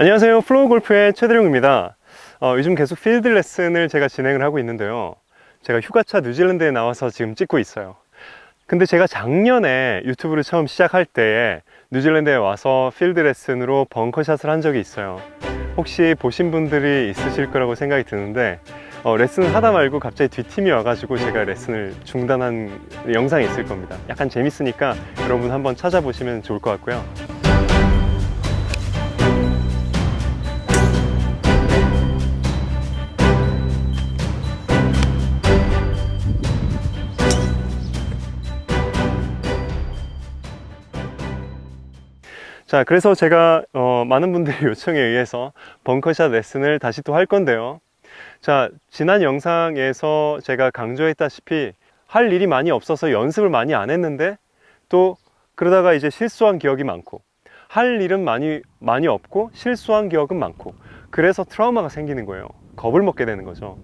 안녕하세요. 플로우 골프의 최대룡입니다. 어, 요즘 계속 필드 레슨을 제가 진행을 하고 있는데요. 제가 휴가차 뉴질랜드에 나와서 지금 찍고 있어요. 근데 제가 작년에 유튜브를 처음 시작할 때에 뉴질랜드에 와서 필드 레슨으로 벙커샷을 한 적이 있어요. 혹시 보신 분들이 있으실 거라고 생각이 드는데 어, 레슨을 하다 말고 갑자기 뒷팀이 와가지고 제가 레슨을 중단한 영상이 있을 겁니다. 약간 재밌으니까 여러분 한번 찾아보시면 좋을 것 같고요. 자, 그래서 제가 어, 많은 분들의 요청에 의해서 벙커샷 레슨을 다시 또 할 건데요. 자, 지난 영상에서 제가 강조했다시피 할 일이 많이 없어서 연습을 많이 안 했는데 또 그러다가 이제 실수한 기억이 많고 할 일은 많이 많이 없고 실수한 기억은 많고 그래서 트라우마가 생기는 거예요. 겁을 먹게 되는 거죠.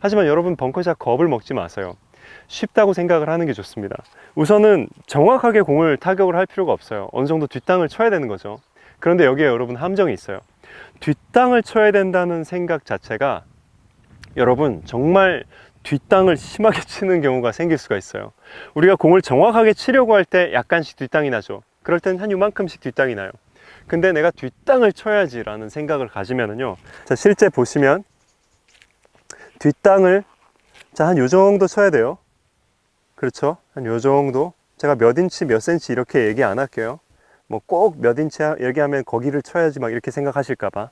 하지만 여러분 벙커샷 겁을 먹지 마세요. 쉽다고 생각을 하는 게 좋습니다. 우선은 정확하게 공을 타격을 할 필요가 없어요. 어느 정도 뒷땅을 쳐야 되는 거죠. 그런데 여기에 여러분 함정이 있어요. 뒷땅을 쳐야 된다는 생각 자체가 여러분 정말 뒷땅을 심하게 치는 경우가 생길 수가 있어요. 우리가 공을 정확하게 치려고 할 때 약간씩 뒷땅이 나죠. 그럴 때는 한 요만큼씩 뒷땅이 나요. 근데 내가 뒷땅을 쳐야지라는 생각을 가지면은요. 자, 실제 보시면 뒷땅을 자, 한 요 정도 쳐야 돼요. 그렇죠? 한 요 정도. 제가 몇 인치, 몇 센치 이렇게 얘기 안 할게요. 뭐 꼭 몇 인치 얘기하면 거기를 쳐야지 막 이렇게 생각하실까봐.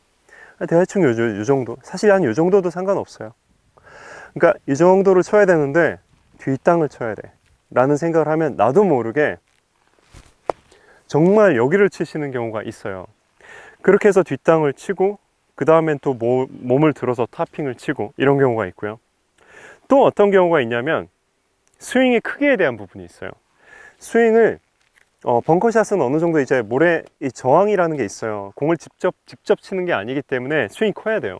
대충 요, 요 정도. 사실 한 요 정도도 상관없어요. 그러니까 이 정도를 쳐야 되는데 뒷땅을 쳐야 돼. 라는 생각을 하면 나도 모르게 정말 여기를 치시는 경우가 있어요. 그렇게 해서 뒷땅을 치고 그 다음엔 또 모, 몸을 들어서 타핑을 치고 이런 경우가 있고요. 또 어떤 경우가 있냐면 스윙의 크기에 대한 부분이 있어요. 스윙을 어, 벙커샷은 어느 정도 이제 모래 이 저항이라는 게 있어요. 공을 직접 직접 치는 게 아니기 때문에 스윙이 커야 돼요.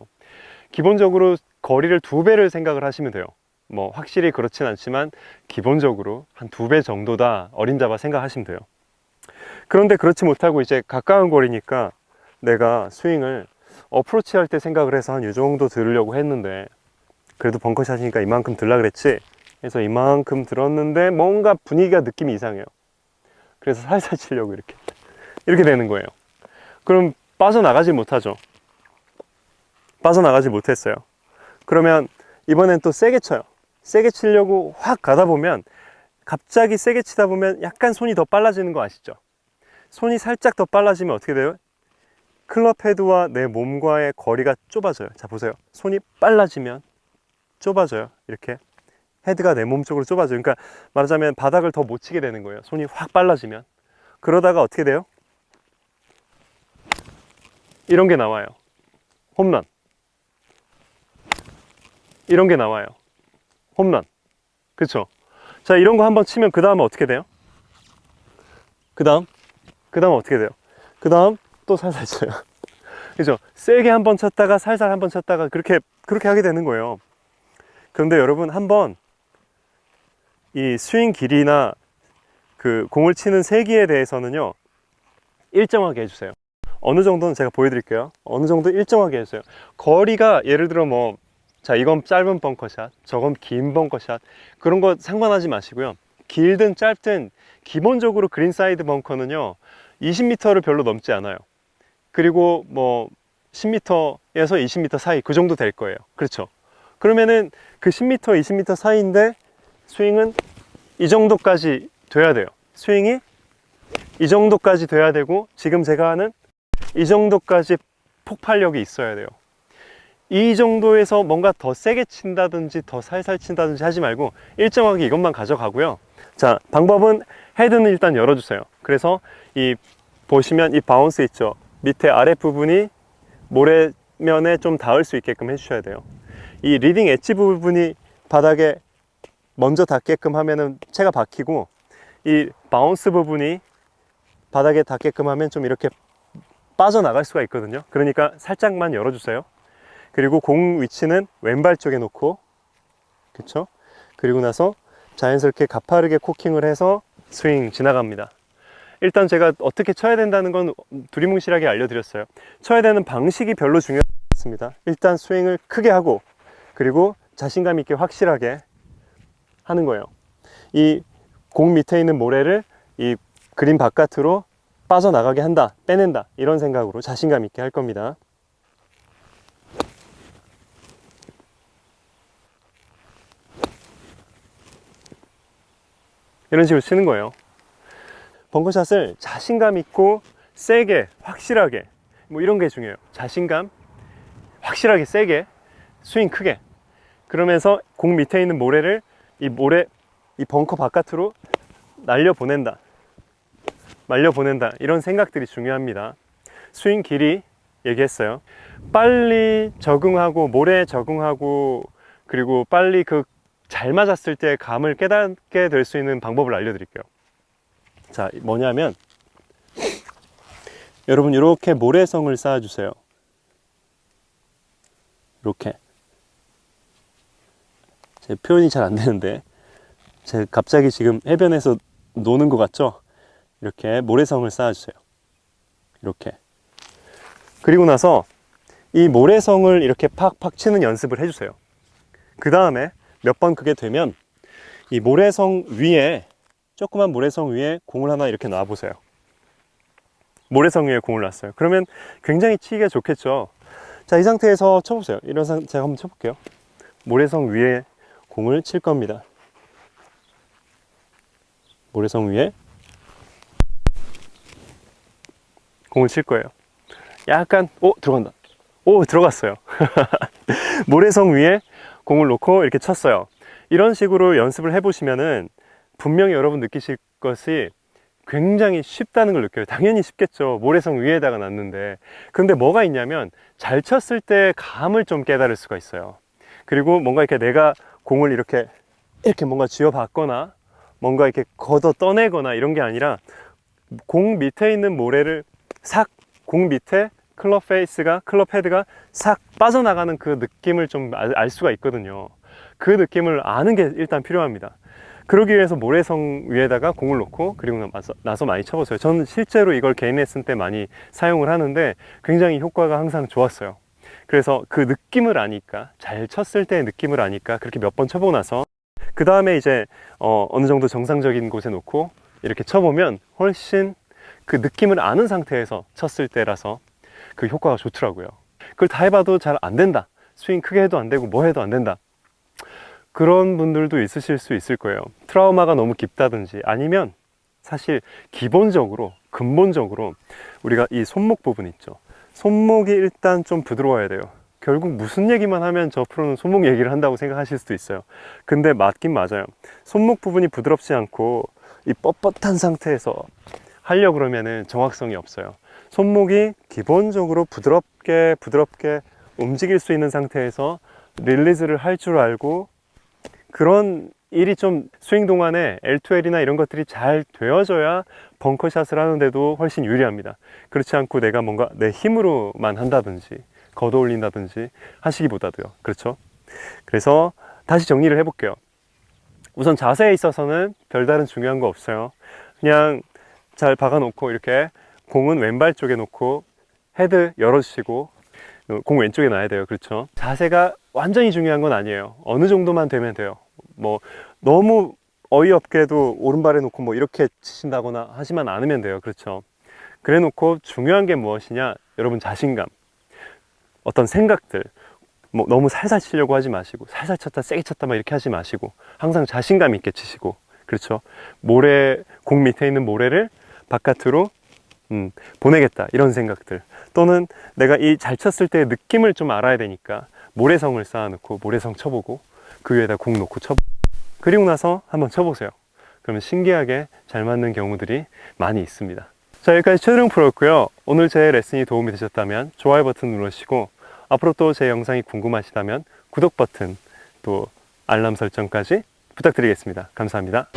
기본적으로 거리를 두 배를 생각을 하시면 돼요. 뭐 확실히 그렇진 않지만 기본적으로 한 두 배 정도다 어림잡아 생각하시면 돼요. 그런데 그렇지 못하고 이제 가까운 거리니까 내가 스윙을 어프로치 할 때 생각을 해서 한 이 정도 들으려고 했는데 그래도 벙커샷이니까 이만큼 들라 그랬지? 그래서 이만큼 들었는데 뭔가 분위기가 느낌이 이상해요. 그래서 살살 치려고 이렇게. 이렇게 되는 거예요. 그럼 빠져나가지 못하죠. 빠져나가지 못했어요. 그러면 이번엔 또 세게 쳐요. 세게 치려고 확 가다 보면 갑자기 세게 치다 보면 약간 손이 더 빨라지는 거 아시죠? 손이 살짝 더 빨라지면 어떻게 돼요? 클럽 헤드와 내 몸과의 거리가 좁아져요. 자 보세요. 손이 빨라지면 좁아져요. 이렇게 헤드가 내 몸 쪽으로 좁아져요. 그러니까 말하자면 바닥을 더 못 치게 되는 거예요. 손이 확 빨라지면. 그러다가 어떻게 돼요? 이런 게 나와요. 홈런. 이런 게 나와요. 홈런. 그쵸? 자 이런 거 한번 치면 그 다음에 어떻게 돼요? 그 다음? 그 다음 어떻게 돼요? 그 다음 또 살살 쳐요. 그죠? 세게 한번 쳤다가 살살 한번 쳤다가 그렇게 그렇게 하게 되는 거예요 그런데 여러분 한번 이 스윙 길이나 그 공을 치는 세기에 대해서는요 일정하게 해주세요. 어느 정도는 제가 보여드릴게요. 어느 정도 일정하게 해주세요. 거리가 예를 들어 뭐 자 이건 짧은 벙커샷 저건 긴 벙커샷 그런 거 상관하지 마시고요. 길든 짧든 기본적으로 그린 사이드 벙커는요 20m를 별로 넘지 않아요. 그리고 뭐 10m에서 20m 사이 그 정도 될 거예요. 그렇죠 그러면은 그 10m, 20m 사이인데 스윙은 이 정도까지 돼야 돼요. 스윙이 이 정도까지 돼야 되고 지금 제가 하는 이 정도까지 폭발력이 있어야 돼요. 이 정도에서 뭔가 더 세게 친다든지 더 살살 친다든지 하지 말고 일정하게 이것만 가져가고요. 자, 방법은 헤드는 일단 열어주세요. 그래서 이 보시면 이 바운스 있죠. 밑에 아래 부분이 모래면에 좀 닿을 수 있게끔 해주셔야 돼요. 이 리딩 엣지 부분이 바닥에 먼저 닿게끔 하면은 채가 박히고 이 바운스 부분이 바닥에 닿게끔 하면 좀 이렇게 빠져나갈 수가 있거든요 그러니까 살짝만 열어주세요 그리고 공 위치는 왼발 쪽에 놓고 그쵸 그리고 나서 자연스럽게 가파르게 코킹을 해서 스윙 지나갑니다 일단 제가 어떻게 쳐야 된다는 건 두리뭉실하게 알려드렸어요. 쳐야 되는 방식이 별로 중요하지 않습니다. 일단 스윙을 크게 하고 그리고 자신감 있게 확실하게 하는 거예요. 이 공 밑에 있는 모래를 이 그림 바깥으로 빠져나가게 한다, 빼낸다 이런 생각으로 자신감 있게 할 겁니다. 이런 식으로 치는 거예요. 벙커샷을 자신감 있고 세게 확실하게 뭐 이런 게 중요해요. 자신감 확실하게 세게 스윙 크게 그러면서 공 밑에 있는 모래를 이 모래 이 벙커 바깥으로 날려 보낸다. 말려 보낸다. 이런 생각들이 중요합니다. 스윙 길이 얘기했어요. 빨리 적응하고 모래에 적응하고 그리고 빨리 그 잘 맞았을 때 감을 깨닫게 될 수 있는 방법을 알려드릴게요. 자, 뭐냐면 여러분 이렇게 모래성을 쌓아주세요. 이렇게 제 표현이 잘 안 되는데 제 갑자기 지금 해변에서 노는 것 같죠? 이렇게 모래성을 쌓아주세요. 이렇게 그리고 나서 이 모래성을 이렇게 팍팍 치는 연습을 해주세요. 그 다음에 몇 번 그게 되면 이 모래성 위에 조그만 모래성 위에 공을 하나 이렇게 놔보세요. 모래성 위에 공을 놨어요. 그러면 굉장히 치기가 좋겠죠. 자, 이 상태에서 쳐보세요. 이런 상 제가 한번 쳐볼게요. 모래성 위에 공을 칠 겁니다. 모래성 위에 공을 칠 거예요. 약간, 오, 들어간다. 오, 들어갔어요. 모래성 위에 공을 놓고 이렇게 쳤어요. 이런 식으로 연습을 해보시면은 분명히 여러분 느끼실 것이 굉장히 쉽다는 걸 느껴요. 당연히 쉽겠죠. 모래성 위에다가 놨는데. 근데 뭐가 있냐면 잘 쳤을 때 감을 좀 깨달을 수가 있어요. 그리고 뭔가 이렇게 내가 공을 이렇게 이렇게 뭔가 쥐어봤거나 뭔가 이렇게 걷어 떠내거나 이런 게 아니라 공 밑에 있는 모래를 싹 공 밑에 클럽 페이스가 클럽 헤드가 싹 빠져나가는 그 느낌을 좀 알 수가 있거든요. 그 느낌을 아는 게 일단 필요합니다. 그러기 위해서 모래성 위에다가 공을 놓고 그리고 나서, 나서 많이 쳐보세요. 저는 실제로 이걸 개인 레슨 때 많이 사용을 하는데 굉장히 효과가 항상 좋았어요. 그래서 그 느낌을 아니까 잘 쳤을 때의 느낌을 아니까 그렇게 몇 번 쳐보고 나서 그 다음에 이제 어, 어느 정도 정상적인 곳에 놓고 이렇게 쳐보면 훨씬 그 느낌을 아는 상태에서 쳤을 때라서 그 효과가 좋더라고요. 그걸 다 해봐도 잘 안 된다. 스윙 크게 해도 안 되고 뭐 해도 안 된다. 그런 분들도 있으실 수 있을 거예요. 트라우마가 너무 깊다든지 아니면 사실 기본적으로 근본적으로 우리가 이 손목 부분 있죠. 손목이 일단 좀 부드러워야 돼요. 결국 무슨 얘기만 하면 저 프로는 손목 얘기를 한다고 생각하실 수도 있어요. 근데 맞긴 맞아요. 손목 부분이 부드럽지 않고 이 뻣뻣한 상태에서 하려 그러면은 정확성이 없어요. 손목이 기본적으로 부드럽게 부드럽게 움직일 수 있는 상태에서 릴리즈를 할 줄 알고 그런 일이 좀 스윙 동안에 L2L이나 이런 것들이 잘 되어져야 벙커샷을 하는데도 훨씬 유리합니다. 그렇지 않고 내가 뭔가 내 힘으로만 한다든지 걷어 올린다든지 하시기보다도요. 그렇죠? 그래서 다시 정리를 해볼게요. 우선 자세에 있어서는 별다른 중요한 거 없어요. 그냥 잘 박아놓고 이렇게 공은 왼발 쪽에 놓고 헤드 열어주시고 공 왼쪽에 놔야 돼요. 그렇죠? 자세가 완전히 중요한 건 아니에요. 어느 정도만 되면 돼요. 뭐 너무 어이없게도 오른발에 놓고 뭐 이렇게 치신다거나 하지만 않으면 돼요. 그렇죠? 그래 놓고 중요한 게 무엇이냐? 여러분 자신감. 어떤 생각들. 뭐 너무 살살 치려고 하지 마시고 살살 쳤다 세게 쳤다 막 이렇게 하지 마시고 항상 자신감 있게 치시고 그렇죠? 모래 공 밑에 있는 모래를 바깥으로 음, 보내겠다 이런 생각들 또는 내가 이 잘 쳤을 때의 느낌을 좀 알아야 되니까 모래성을 쌓아놓고 모래성 쳐보고 그 위에다 공 놓고 쳐보고 그리고 나서 한번 쳐보세요. 그러면 신기하게 잘 맞는 경우들이 많이 있습니다. 자 여기까지 최드령 프로였고요. 오늘 제 레슨이 도움이 되셨다면 좋아요 버튼 눌러주시고 앞으로 또 제 영상이 궁금하시다면 구독 버튼 또 알람 설정까지 부탁드리겠습니다. 감사합니다